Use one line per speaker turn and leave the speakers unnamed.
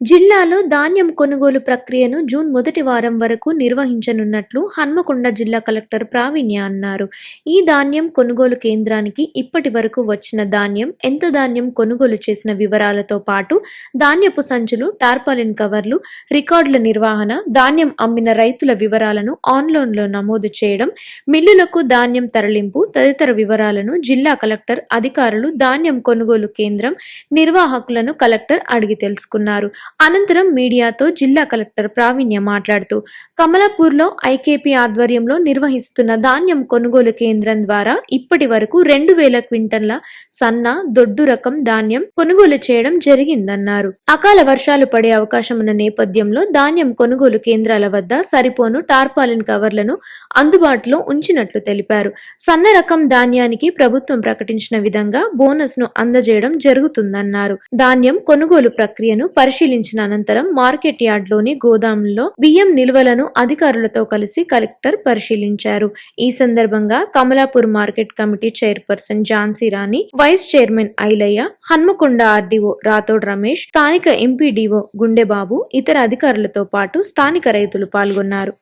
జిల్లాలో ధాన్యం కొనుగోలు ప్రక్రియను జూన్ మొదటి వారం వరకు నిర్వహించనున్నట్లు హన్మకొండ జిల్లా కలెక్టర్ ప్రావీణ్య అన్నారు. ఈ ధాన్యం కొనుగోలు కేంద్రానికి ఇప్పటి వరకు వచ్చిన ధాన్యం ఎంత ధాన్యం కొనుగోలు చేసిన వివరాలతో పాటు ధాన్యపు సంచులు టార్పాలిన్ కవర్లు రికార్డుల నిర్వహణ ధాన్యం అమ్మిన రైతుల వివరాలను ఆన్లైన్లో నమోదు చేయడం మిల్లులకు ధాన్యం తరలింపు తదితర వివరాలను జిల్లా కలెక్టర్ అధికారులు ధాన్యం కొనుగోలు కేంద్రం నిర్వాహకులను కలెక్టర్ అడిగి తెలుసుకున్నారు. అనంతరం మీడియాతో జిల్లా కలెక్టర్ ప్రావీణ్య మాట్లాడుతూ కమలాపూర్లో ఐకేపీ ఆధ్వర్యంలో నిర్వహిస్తున్న ధాన్యం కొనుగోలు కేంద్రం ద్వారా ఇప్పటి వరకు రెండు వేల క్వింటన్ల సన్న దొడ్డు రకం ధాన్యం కొనుగోలు చేయడం జరిగిందన్నారు. అకాల వర్షాలు పడే అవకాశం ఉన్న నేపథ్యంలో ధాన్యం కొనుగోలు కేంద్రాల వద్ద సరిపోను టార్పాలిన్ కవర్లను అందుబాటులో ఉంచినట్లు తెలిపారు. సన్న రకం ధాన్యానికి ప్రభుత్వం ప్రకటించిన విధంగా బోనస్ను అందజేయడం జరుగుతుందన్నారు. ధాన్యం కొనుగోలు ప్రక్రియను పరిశీలి పరిశీలించిన అనంతరం మార్కెట్ యార్డ్లోని గోదాముల్లో బియ్యం నిల్వలను అధికారులతో కలిసి కలెక్టర్ పరిశీలించారు. ఈ సందర్భంగా Kamalapur market committee chairperson Jhansi Rani vice chairman Ailaiah Hanamkonda RDO Rathod Ramesh స్థానిక ఎంపీడీఓ గుండెబాబు ఇతర అధికారులతో పాటు స్థానిక రైతులు పాల్గొన్నారు.